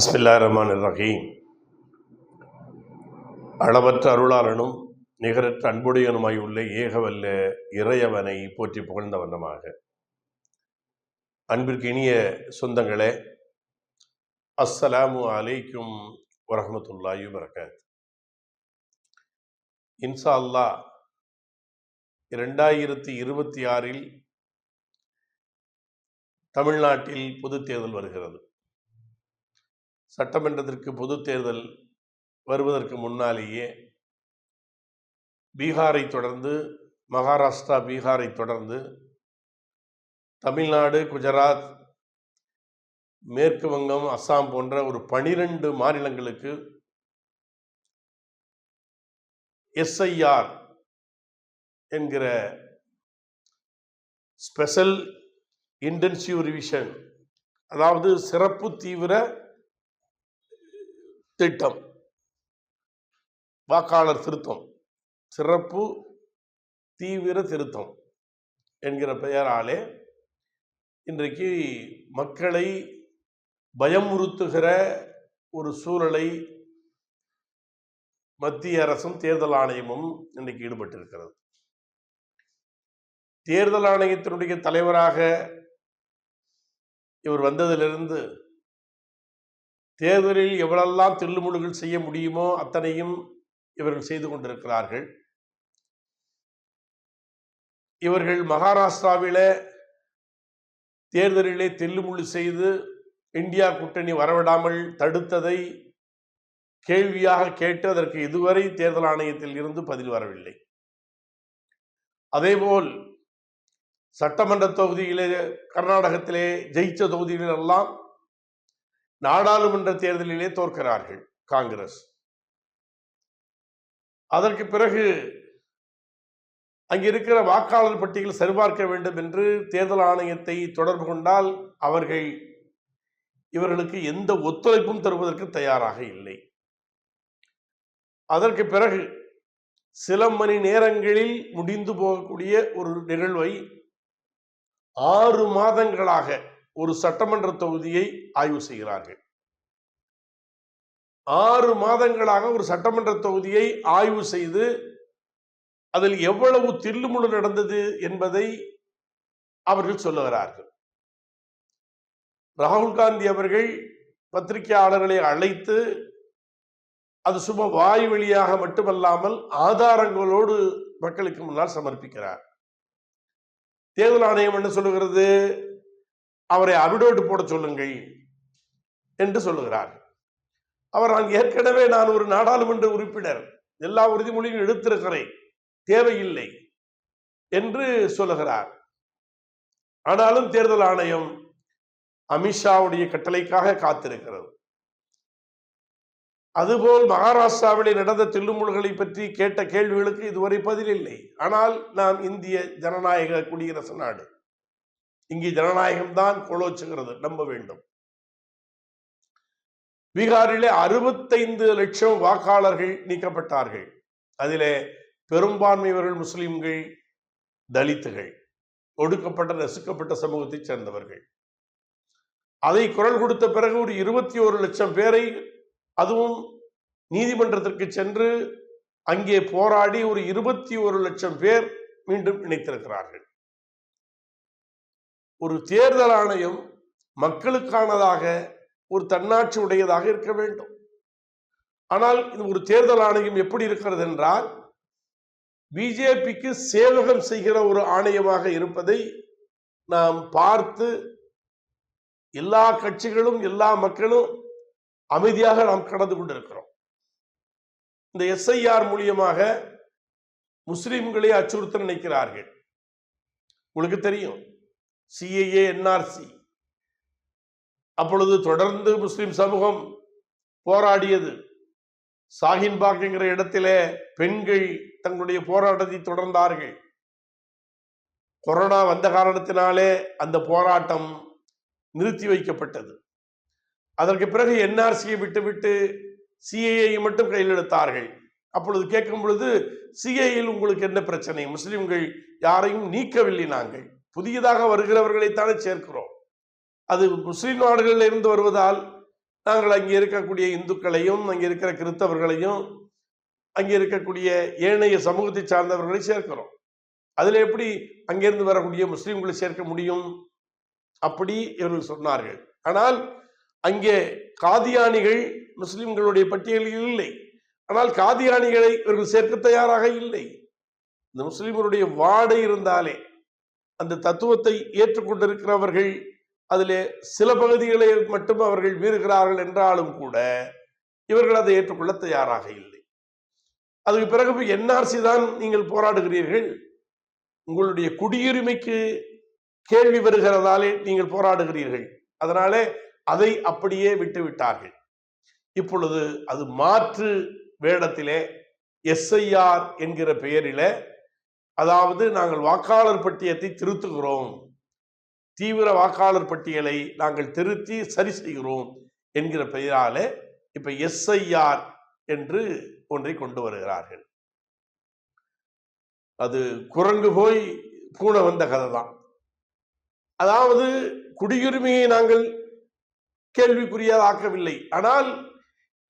பிஸ்மில்லா ரஹ்மான் ரஹீம் அளவற்ற அருளாளனும் நிகரற்ற அன்புடையனுமாய் உள்ள ஏகவல்ல இறையவனை போற்றி புகழ்ந்த வண்ணமாக. அன்பிற்கு இனிய சொந்தங்களே அஸ்ஸலாமு அலைக்கும் வரஹமத்துல்லாஹி வரகாத் இன்சா அல்லாஹ் இரண்டாயிரத்தி இருபத்தி ஆறில் தமிழ்நாட்டில் பொதுத் தேர்தல் வருகிறது. சட்டமன்றத்திற்கு பொதுத் தேர்தல் வருவதற்கு முன்னாலேயே பீகாரை தொடர்ந்து மகாராஷ்டிரா பீகாரை தொடர்ந்து தமிழ்நாடு குஜராத் மேற்கு வங்கம் அஸ்ஸாம் போன்ற ஒரு பனிரெண்டு மாநிலங்களுக்கு எஸ்ஐஆர் என்கிற ஸ்பெஷல் இன்டென்சிவ் ரிவிஷன் அதாவது சிறப்பு தீவிர திட்டம். வாக்காளர் திருத்தம். சிறப்பு தீவிர திருத்தம் என்கிற பெயராலே இன்றைக்கு மக்களை பயமுறுத்துகிற ஒரு சூழலை மத்திய அரசும் தேர்தல் ஆணையமும் இன்றைக்கு ஈடுபட்டிருக்கிறது. தேர்தல் ஆணையத்தினுடைய தலைவராக இவர் வந்ததிலிருந்து தேர்தலில் எவ்வளெல்லாம் தில்லுமுழுகள் செய்ய முடியுமோ அத்தனையும் இவர்கள் செய்து கொண்டிருக்கிறார்கள். இவர்கள் மகாராஷ்டிராவிலே தேர்தலிலே தில்லுமுள்ளு செய்து இந்தியா கூட்டணி வரவிடாமல் தடுத்ததை கேள்வியாக கேட்டு அதற்கு இதுவரை தேர்தல் ஆணையத்தில் இருந்து பதில் வரவில்லை. அதேபோல் சட்டமன்ற தொகுதியிலே கர்நாடகத்திலே ஜெயிச்ச தொகுதிகளெல்லாம் நாடாளுமன்ற தேர்தலிலே தோற்கிறார்கள் காங்கிரஸ். அதற்கு பிறகு அங்கே இருக்கிற வாக்காளர் பட்டியல் சரிபார்க்க வேண்டும் என்று தேர்தல் ஆணையத்தை தொடர்பு கொண்டால் அவர்கள் இவர்களுக்கு எந்த ஒத்துழைப்பும் தருவதற்கு தயாராக இல்லை. அதற்கு பிறகு சில மணி நேரங்களில் முடிந்து போகக்கூடிய ஒரு நிகழ்வை ஆறு மாதங்களாக ஒரு சட்டமன்ற தொகுதியை ஆய்வு செய்கிறார்கள். ஆறு மாதங்களாக ஒரு சட்டமன்ற தொகுதியை ஆய்வு செய்து அதில் எவ்வளவு தில்லுமுழு நடந்தது என்பதை அவர்கள் சொல்லுகிறார்கள். ராகுல் காந்தி அவர்கள் பத்திரிகையாளர்களை அழைத்து அது சும்மா வாய் வழியாக மட்டுமல்லாமல் ஆதாரங்களோடு மக்களுக்கு முன்னால் சமர்ப்பிக்கிறார். தேர்தல் ஆணையம் என்ன சொல்லுகிறது? அவரை அபிடோட்டு போட சொல்லுங்கள் என்று சொல்லுகிறார். அவர் நான் ஏற்கனவே நான் ஒரு நாடாளுமன்ற உறுப்பினர் எல்லா உறுதிமொழியும் எடுத்திருக்கிறேன் தேவையில்லை என்று சொல்லுகிறார். ஆனாலும் தேர்தல் ஆணையம் அமித்ஷாவுடைய கட்டளைக்காக காத்திருக்கிறது. அதுபோல் மகாராஷ்டிராவிலே நடந்த தில்லுமுல்களை பற்றி கேட்ட கேள்விகளுக்கு இதுவரை பதில் இல்லை. ஆனால் நாம் இந்திய ஜனநாயக குடியரசு நாடு இங்கே ஜனநாயகம் தான் கொலோச்சுகிறது நம்ப வேண்டும். பீகாரிலே அறுபத்தைந்து லட்சம் வாக்காளர்கள் நீக்கப்பட்டார்கள். அதிலே பெரும்பான்மையவர்கள் முஸ்லிம்கள் தலித்துகள் ஒடுக்கப்பட்ட நசுக்கப்பட்ட சமூகத்தைச் சேர்ந்தவர்கள். அதை குரல் கொடுத்த பிறகு ஒரு இருபத்தி ஒரு லட்சம் பேரை அதுவும் நீதிமன்றத்திற்கு சென்று அங்கே போராடி ஒரு இருபத்தி ஒரு லட்சம் பேர் மீண்டும் இணைத்திருக்கிறார்கள். ஒரு தேர்தல் ஆணையம் மக்களுக்கானதாக ஒரு தன்னாட்சி உடையதாக இருக்க வேண்டும். ஆனால் இது ஒரு தேர்தல் ஆணையம் எப்படி இருக்கிறது என்றால் பிஜேபிக்கு சேவகம் செய்கிற ஒரு ஆணையமாக இருப்பதை நாம் பார்த்து எல்லா கட்சிகளும் எல்லா மக்களும் அமைதியாக நாம் கடந்து கொண்டிருக்கிறோம். இந்த எஸ்ஐஆர் மூலியமாக முஸ்லிம்களை அச்சுறுத்த நினைக்கிறார்கள். உங்களுக்கு தெரியும் சிஏஏ என்ஆர்சி அப்பொழுது தொடர்ந்து முஸ்லிம் சமூகம் போராடியது. சாஹின்பாக் என்கிற இடத்திலே பெண்கள் தங்களுடைய போராட்டத்தை தொடர்ந்தார்கள். கொரோனா வந்த காரணத்தினாலே அந்த போராட்டம் நிறுத்தி வைக்கப்பட்டது. அதற்கு பிறகு என்ஆர்சியை விட்டுவிட்டு சிஏஐ மட்டும் கையில் எடுத்தார்கள். அப்பொழுது கேட்கும் பொழுது சிஏயில் உங்களுக்கு என்ன பிரச்சனை? முஸ்லிம்கள் யாரையும் நீக்கவில்லை நாங்கள். புதியதாக வருகிறவர்களைத்தானே சேர்க்கிறோம். அது முஸ்லீம் நாடுகளில் இருந்து வருவதால் நாங்கள் அங்கே இருக்கக்கூடிய இந்துக்களையும் அங்கே இருக்கிற கிறிஸ்தவர்களையும் அங்கே இருக்கக்கூடிய ஏனைய சமூகத்தை சார்ந்தவர்களை சேர்க்கிறோம். அதில் எப்படி அங்கிருந்து வரக்கூடிய முஸ்லீம்களை சேர்க்க முடியும்? அப்படி இவர்கள் சொன்னார்கள். ஆனால் அங்கே காதியானிகள் முஸ்லிம்களுடைய பட்டியலில் இல்லை. ஆனால் காதியானிகளை இவர்கள் சேர்க்க தயாராக இல்லை. இந்த முஸ்லிம்களுடைய வாடை இருந்தாலே அந்த தத்துவத்தை ஏற்றுக்கொண்டிருக்கிறவர்கள் அதிலே சில பகுதிகளை மட்டும் அவர்கள் மீறுகிறார்கள் என்றாலும் கூட இவர்கள் அதை ஏற்றுக்கொள்ள தயாராக இல்லை. அதுக்கு பிறகு என்ஆர்சி தான் நீங்கள் போராடுகிறீர்கள். உங்களுடைய குடியுரிமைக்கு கேள்வி வருகிறதாலே நீங்கள் போராடுகிறீர்கள். அதனாலே அதை அப்படியே விட்டு விட்டார்கள். இப்பொழுது அது மாற்று வேடத்திலே எஸ்ஐஆர் என்கிற பெயரிலே அதாவது நாங்கள் வாக்காளர் பட்டியத்தை திருத்துகிறோம். தீவிர வாக்காளர் பட்டியலை நாங்கள் திருத்தி சரி செய்கிறோம் என்கிற பெயராலே இப்ப எஸ்ஐஆர் என்று ஒன்றை கொண்டு வருகிறார்கள். அது குரங்கு போய் பூனை வந்த கதை தான். அதாவது குடியுரிமையை நாங்கள் கேள்விக்குரியதாக்கவில்லை ஆனால்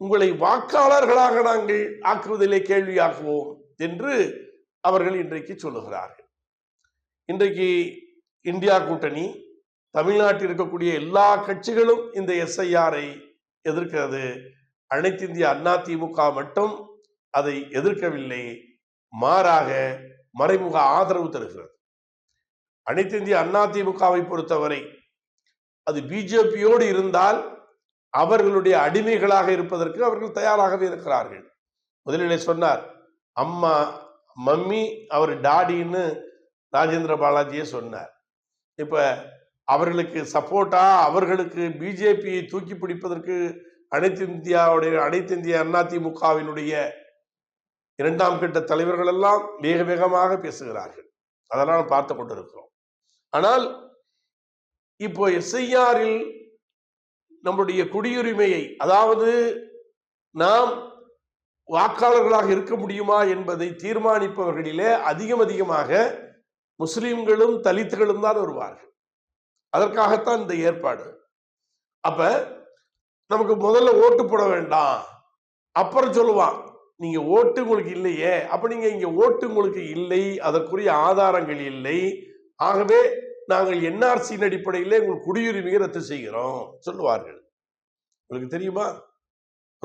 உங்களை வாக்காளர்களாக நாங்கள் ஆக்குவதிலே கேள்வியாக்குவோம் என்று அவர்கள் இன்றைக்கு சொல்லுகிறார்கள். இன்றைக்கு இந்தியா கூட்டணி தமிழ்நாட்டில் இருக்கக்கூடிய எல்லா கட்சிகளும் இந்த எஸ்ஐஆரை எதிர்க்கிறது. அனைத்து இந்திய அண்ணா திமுக மட்டும் அதை எதிர்க்கவில்லை. மாறாக மறைமுக ஆதரவு தருகிறது. அனைத்து இந்திய அண்ணா திமுகவை பொறுத்தவரை அது பிஜேபியோடு இருந்தால் அவர்களுடைய அடிமைகளாக இருப்பதற்கு அவர்கள் தயாராகவே இருக்கிறார்கள். முதலிலே சொன்னார் அம்மா மம்மி அவர் டாடின்னு ராஜேந்திர பாலாஜியே சொன்னார். இப்போ அவர்களுக்கு சப்போர்ட்டா அவர்களுக்கு பிஜேபியை தூக்கி பிடிப்பதற்கு அனைத்து இந்தியாவுடைய அனைத்து இந்திய அதிமுகவினுடைய இரண்டாம் கட்ட தலைவர்கள் எல்லாம் வேக வேகமாக பேசுகிறார்கள். அதெல்லாம் பார்த்து கொண்டிருக்கிறோம். ஆனால் இப்போ எஸ்ஐஆரில் நம்முடைய குடியுரிமையை அதாவது நாம் வாக்காளர்களாக இருக்க முடியுமா என்பதை தீர்மானிப்பவர்களிலே அதிகம் அதிகமாக முஸ்லீம்களும் தலித்துகளும் தான் வருவார்கள். அதற்காகத்தான் இந்த ஏற்பாடு. அப்ப நமக்கு முதல்ல ஓட்டு போட வேண்டாம். அப்புறம் சொல்லுவான் நீங்க ஓட்டு உங்களுக்கு இல்லையே. அப்ப நீங்க இங்க ஓட்டு உங்களுக்கு இல்லை அதற்குரிய ஆதாரங்கள் இல்லை. ஆகவே நாங்கள் என்ஆர்சியின் அடிப்படையிலே உங்கள் குடியுரிமையை ரத்து செய்கிறோம் சொல்லுவார்கள். உங்களுக்கு தெரியுமா?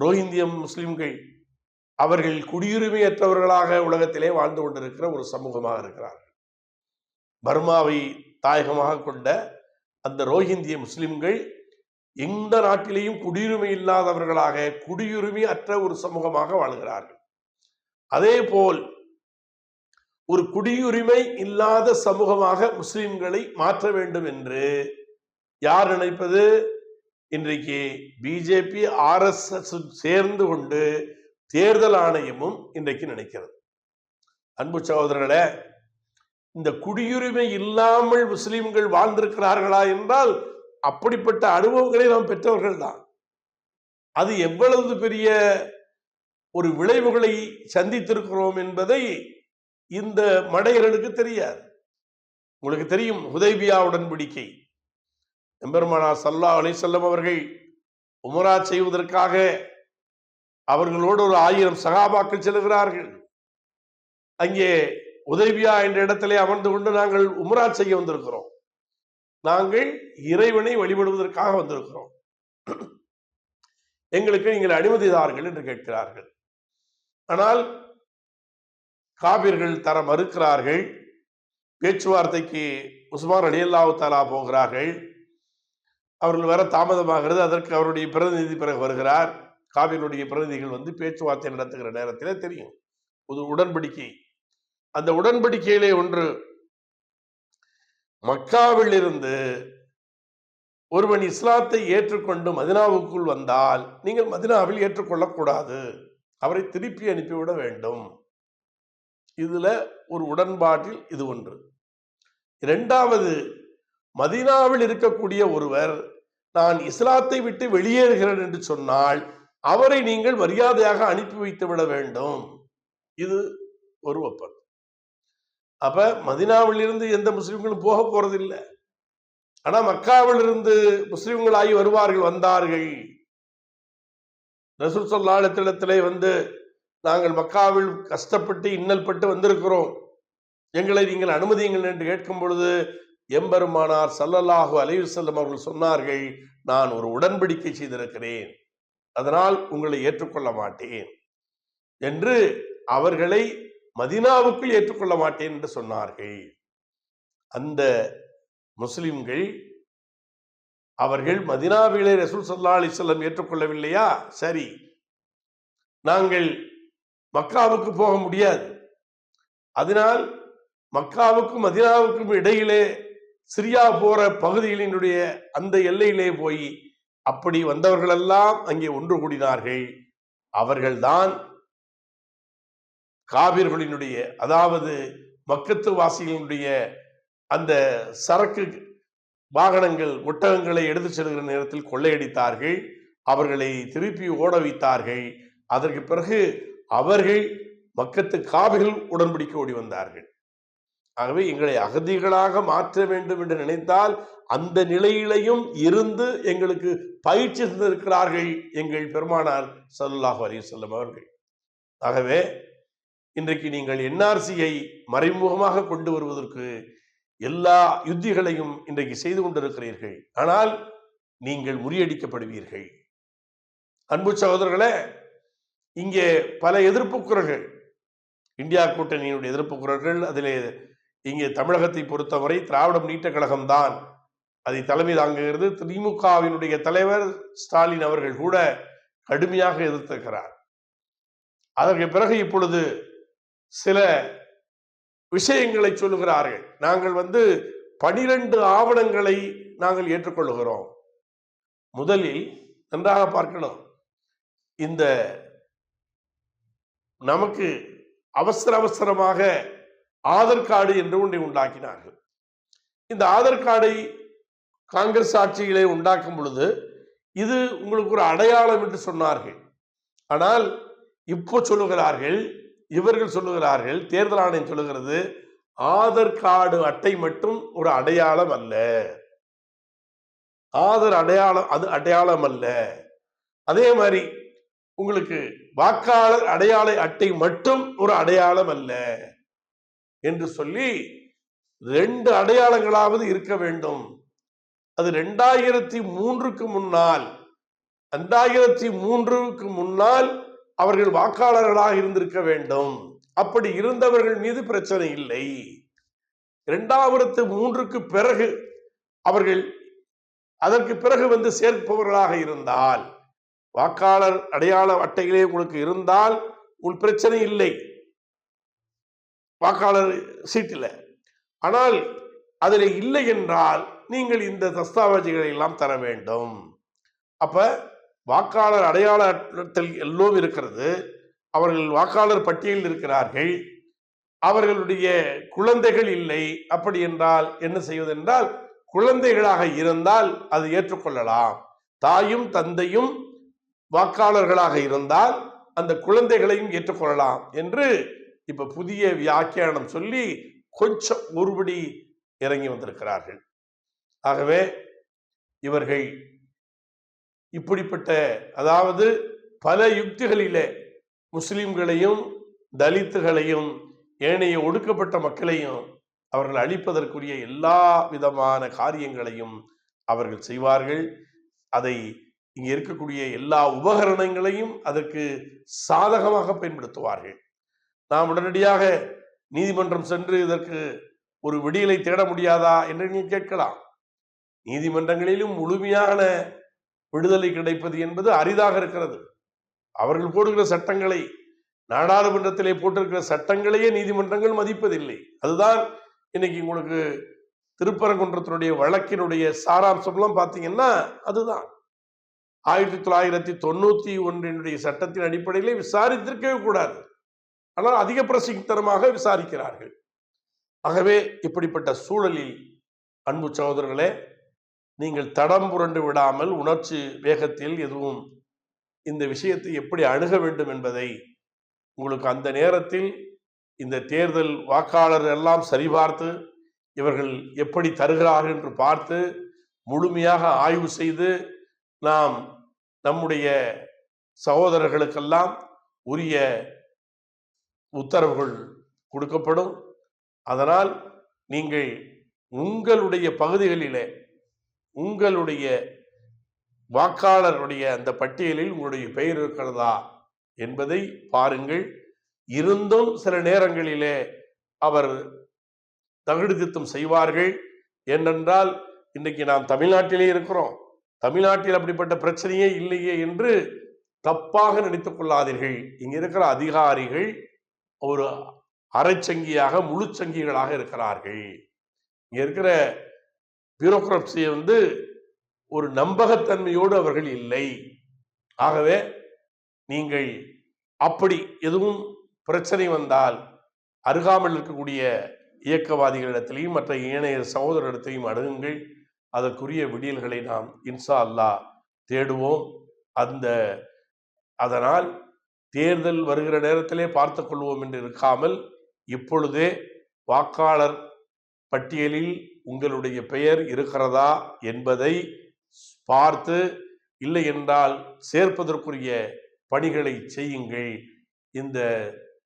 ரோஹிந்தியம் முஸ்லிம்கள் அவர்கள் குடியுரிமையற்றவர்களாக உலகத்திலே வாழ்ந்து கொண்டிருக்கிற ஒரு சமூகமாக இருக்கிறார்கள். பர்மாவை தாயகமாக கொண்ட அந்த ரோஹிந்திய முஸ்லிம்கள் எந்த நாட்டிலேயும் குடியுரிமை இல்லாதவர்களாக குடியுரிமை அற்ற ஒரு சமூகமாக வாழ்கிறார்கள். அதே போல் ஒரு குடியுரிமை இல்லாத சமூகமாக முஸ்லிம்களை மாற்ற வேண்டும் என்று யார் நினைப்பது? இன்றைக்கு பிஜேபி ஆர்எஸ்எஸ் சேர்ந்து கொண்டு தேர்தல் ஆணையமும் இன்றைக்கு நினைக்கிறது. அன்பு சகோதரர்களே இந்த குடியுரிமை இல்லாமல் முஸ்லிம்கள் வாழ்ந்திருக்கிறார்களா என்றால் அப்படிப்பட்ட அனுபவங்களை நாம் பெற்றவர்கள் தான். அது எவ்வளவு பெரிய ஒரு விளைவுகளை சந்தித்திருக்கிறோம் என்பதை இந்த மடையர்களுக்கு தெரியாது. உங்களுக்கு தெரியும் உதய்பியா உடன்படிக்கை. எம்பெருமானா சல்லா அலிசல்லம் அவர்கள் உமரா செய்வதற்காக அவர்களோடு ஒரு ஆயிரம் சகாபாக்கள் செல்கிறார்கள். அங்கே உதவியா என்ற இடத்திலே அமர்ந்து கொண்டு நாங்கள் உம்ரா செய்ய வந்திருக்கிறோம். நாங்கள் இறைவனை வழிபடுவதற்காக வந்திருக்கிறோம். எங்களுக்கு நீங்கள் அனுமதிதார்கள் என்று கேட்கிறார்கள். ஆனால் காபிர்கள் தர மறுக்கிறார்கள். பேச்சுவார்த்தைக்கு உஸ்மான் அலியல்லாவு தாலா போகிறார்கள். அவர்கள் வர தாமதமாகிறது. அதற்கு அவருடைய பிரதிநிதி பிறகு வருகிறார். காவிரியுடைய பிரதிநிதிகள் வந்து பேச்சுவார்த்தை நடத்துகிற நேரத்தில் தெரியும். ஒரு உடன்படிக்கை. அந்த உடன்படிக்கையிலே ஒன்று மக்காவில் இருந்து ஒருவன் இஸ்லாத்தை ஏற்றுக்கொண்டு மதினாவுக்குள் வந்தால் நீங்கள் மதினாவில் ஏற்றுக்கொள்ளக்கூடாது. அவரை திருப்பி அனுப்பிவிட வேண்டும். இதுல ஒரு உடன்பாட்டில் இது ஒன்று. இரண்டாவது மதினாவில் இருக்கக்கூடிய ஒருவர் நான் இஸ்லாத்தை விட்டு வெளியேறுகிறேன் என்று சொன்னால் அவரை நீங்கள் மரியாதையாக அனுப்பி வைத்து விட வேண்டும். இது ஒரு ஒப்பந்தம். அப்ப மதினாவிலிருந்து எந்த முஸ்லிம்களும் போக போறதில்லை. ஆனா மக்காவிலிருந்து முஸ்லிம்களாகி வருவார்கள் வந்தார்கள். ரசூல் சொல்லாளத்திடத்திலே வந்து நாங்கள் மக்காவில் கஷ்டப்பட்டு இன்னல் பட்டு வந்திருக்கிறோம். எங்களை நீங்கள் அனுமதியுங்கள் என்று கேட்கும் பொழுது எம்பெருமானார் சல்லல்லாஹு அலைஹி வஸல்லம் அவர்கள் சொன்னார்கள் நான் ஒரு உடன்படிக்கை செய்திருக்கிறேன். அதனால் உங்களை ஏற்றுக்கொள்ள மாட்டேன் என்று அவர்களை மதினாவுக்குள் ஏற்றுக்கொள்ள மாட்டேன் என்று சொன்னார்கள். அந்த முஸ்லிம்கள் அவர்கள் மதினாவிலே ரசூல் சல்லா அலிசல்லம் ஏற்றுக்கொள்ளவில்லையா? சரி. நாங்கள் மக்காவுக்கு போக முடியாது. அதனால் மக்காவுக்கும் மதினாவுக்கும் இடையிலே சிரியா போற பகுதிகளினுடைய அந்த எல்லையிலே போய் அப்படி வந்தவர்களெல்லாம் அங்கே ஒன்று கூடினார்கள். அவர்கள்தான் காவிர்களினுடைய அதாவது மக்கத்து வாசிகளினுடைய அந்த சரக்கு வாகனங்கள் ஒட்டகங்களை எடுத்து செல்கிற நேரத்தில் கொள்ளையடித்தார்கள். அவர்களை திருப்பி ஓட வைத்தார்கள். அதற்கு பிறகு அவர்கள் மக்கத்து காவிகள் உடன்படிக்கை ஓடி வந்தார்கள். ஆகவே எங்களை அகதிகளாக மாற்ற வேண்டும் என்று நினைத்தால் அந்த நிலையிலையும் இருந்து எங்களுக்கு பயிற்சி தந்திருக்கிறார்கள் எங்கள் பெருமானார் சல்லாஹ் அலி செல்லம் அவர்கள். ஆகவே இன்றைக்கு நீங்கள் என்ஆர்சியை மறைமுகமாக கொண்டு வருவதற்கு எல்லா யுத்திகளையும் இன்றைக்கு செய்து கொண்டிருக்கிறீர்கள். ஆனால் நீங்கள் முறியடிக்கப்படுவீர்கள். அன்பு சகோதரர்களே இங்கே பல எதிர்ப்பு குரல்கள் இந்தியா கூட்டணியினுடைய எதிர்ப்பு குரல்கள் அதிலே இங்கே தமிழகத்தை பொறுத்தவரை திராவிட முன்னேற்ற கழகம்தான். அதை தலைமை தாங்குகிறது திமுகவினுடைய தலைவர் ஸ்டாலின் அவர்கள் கூட கடுமையாக எதிர்த்திருக்கிறார். அதற்கு பிறகு இப்பொழுது சில விஷயங்களை சொல்லுகிறார்கள். நாங்கள் வந்து பனிரெண்டு ஆவணங்களை நாங்கள் ஏற்றுக்கொள்கிறோம் முதலில் நன்றாக பார்க்கணும். இந்த நமக்கு அவசர அவசரமாக ஆதார் கார்டு என்று ஒன்றை உண்டாக்கினார்கள். இந்த ஆதார் கார்டை காங்கிரஸ் ஆட்சிகளை உண்டாக்கும் பொழுது இது உங்களுக்கு ஒரு அடையாளம் என்று சொன்னார்கள். ஆனால் இப்போ சொல்லுகிறார்கள் இவர்கள் சொல்லுகிறார்கள் தேர்தல் ஆணையம் சொல்லுகிறது ஆதார் கார்டு அட்டை மட்டும் ஒரு அடையாளம் அல்ல. ஆதார் அடையாளம் அது அடையாளம் அல்ல. அதே மாதிரி உங்களுக்கு வாக்காளர் அடையாள அட்டை மட்டும் ஒரு அடையாளம் அல்ல. என்று சொல்லி ரெண்டு அடையாளங்களாவது இருக்க வேண்டும். அது ரெண்டாயிரத்தி மூன்றுக்கு முன்னால் ரெண்டாயிரத்தி மூன்றுக்கு முன்னால் அவர்கள் வாக்காளர்களாக இருந்திருக்க வேண்டும். அப்படி இருந்தவர்கள் மீது பிரச்சனை இல்லை. இரண்டாயிரத்து மூன்றுக்கு பிறகு அவர்கள் அதற்கு பிறகு வந்து சேர்ப்பவர்களாக இருந்தால் வாக்காளர் அடையாள அட்டைகளே உங்களுக்கு இருந்தால் உங்கள் பிரச்சனை இல்லை. வாக்காளர் சீட்டில் ஆனால் அதில் இல்லை என்றால் நீங்கள் இந்த தஸ்தாவேஜுகளை எல்லாம் தர வேண்டும். அப்போ வாக்காளர் அடையாள எல்லோரும் இருக்கிறது. அவர்கள் வாக்காளர் பட்டியலில் இருக்கிறார்கள். அவர்களுடைய குழந்தைகள் இல்லை. அப்படி என்றால் என்ன செய்வது என்றால் குழந்தைகளாக இருந்தால் அது ஏற்றுக்கொள்ளலாம். தாயும் தந்தையும் வாக்காளர்களாக இருந்தால் அந்த குழந்தைகளையும் ஏற்றுக்கொள்ளலாம் என்று இப்ப புதிய வியாக்கியானம் சொல்லி கொஞ்சம் ஒருபடி இறங்கி வந்திருக்கிறார்கள். ஆகவே இவர்கள் இப்படிப்பட்ட அதாவது பல யுக்திகளிலே முஸ்லிம்களையும் தலித்துகளையும் ஏனைய ஒடுக்கப்பட்ட மக்களையும் அவர்கள் அழிப்பதற்குரிய எல்லா விதமான காரியங்களையும் அவர்கள் செய்வார்கள். அதை இங்கே இருக்கக்கூடிய எல்லா உபகரணங்களையும் அதற்கு சாதகமாக பயன்படுத்துவார்கள். நாம் உடனடியாக நீதிமன்றம் சென்று இதற்கு ஒரு விடியலை தேட முடியாதா என்று நீங்கள் கேட்கலாம். நீதிமன்றங்களிலும் முழுமையான விடுதலை கிடைப்பது என்பது அரிதாக இருக்கிறது. அவர்கள் போடுகிற சட்டங்களை நாடாளுமன்றத்திலே போட்டிருக்கிற சட்டங்களையே நீதிமன்றங்கள் மதிப்பதில்லை. அதுதான் இன்னைக்கு உங்களுக்கு திருப்பரங்குன்றத்தினுடைய வழக்கினுடைய சாராம்சம்லாம் பார்த்தீங்கன்னா அதுதான். ஆயிரத்தி தொள்ளாயிரத்தி தொண்ணூத்தி ஒன்றினுடைய சட்டத்தின் அடிப்படையிலே விசாரித்திருக்கவே கூடாது. ஆனால் அதிக பிரசித்தரமாக விசாரிக்கிறார்கள். ஆகவே இப்படிப்பட்ட சூழலில் அன்பு சகோதரர்களே நீங்கள் தடம் புரண்டு விடாமல் உணர்ச்சி வேகத்தில் எதுவும் இந்த விஷயத்தை எப்படி அணுக வேண்டும் என்பதை உங்களுக்கு அந்த நேரத்தில் இந்த தேர்தல் வாக்காளர் எல்லாம் சரிபார்த்து இவர்கள் எப்படி தருகிறார்கள் என்று பார்த்து முழுமையாக ஆய்வு செய்து நாம் நம்முடைய சகோதரர்களுக்கெல்லாம் உரிய உத்தரவுகள் கொடுக்கப்படும். அதனால் நீங்கள் உங்களுடைய பகுதிகளிலே உங்களுடைய வாக்காளருடைய அந்த பட்டியலில் உங்களுடைய பெயர் இருக்கிறதா என்பதை பாருங்கள். இருந்தும் சில நேரங்களிலே அவர் தகுதித்தம் செய்வார்கள். ஏனென்றால் இன்னைக்கு நாம் தமிழ்நாட்டிலே இருக்கிறோம். தமிழ்நாட்டில் அப்படிப்பட்ட பிரச்சனையே இல்லையே என்று தப்பாக நினைத்துக் கொள்ளாதீர்கள். இங்க இருக்கிற அதிகாரிகள் ஒரு அரைச்சங்கியாக முழுச்சங்கிகளாக இருக்கிறார்கள். இங்க இருக்கிற பியூரோக்ரப்சியை வந்து ஒரு நம்பகத்தன்மையோடு அவர்கள் இல்லை. ஆகவே நீங்கள் அப்படி எதுவும் பிரச்சனை வந்தால் அருகாமல் இருக்கக்கூடிய இயக்கவாதிகளிடத்திலையும் மற்ற ஏனைய சகோதரரிடத்திலையும் அணுகுங்கள். அதற்குரிய விடியல்களை நாம் இன்சா அல்லாஹ் தேடுவோம். அந்த அதனால் தேர்தல் வருகிற நேரத்திலே பார்த்து கொள்வோம் என்று இருக்காமல் இப்பொழுதே வாக்காளர் பட்டியலில் உங்களுடைய பெயர் இருக்கிறதா என்பதை பார்த்து இல்லை என்றால் சேர்ப்பதற்குரிய பணிகளை செய்யுங்கள். இந்த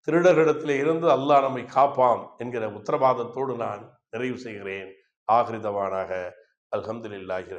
திருடர்களிடத்திலே இருந்து அல்லாஹ் நம்மை காப்பாம் என்கிற உத்தரவாதத்தோடு நான் நிறைவு செய்கிறேன். ஆகிருதவானாக அல்ஹம்துலில்லாஹி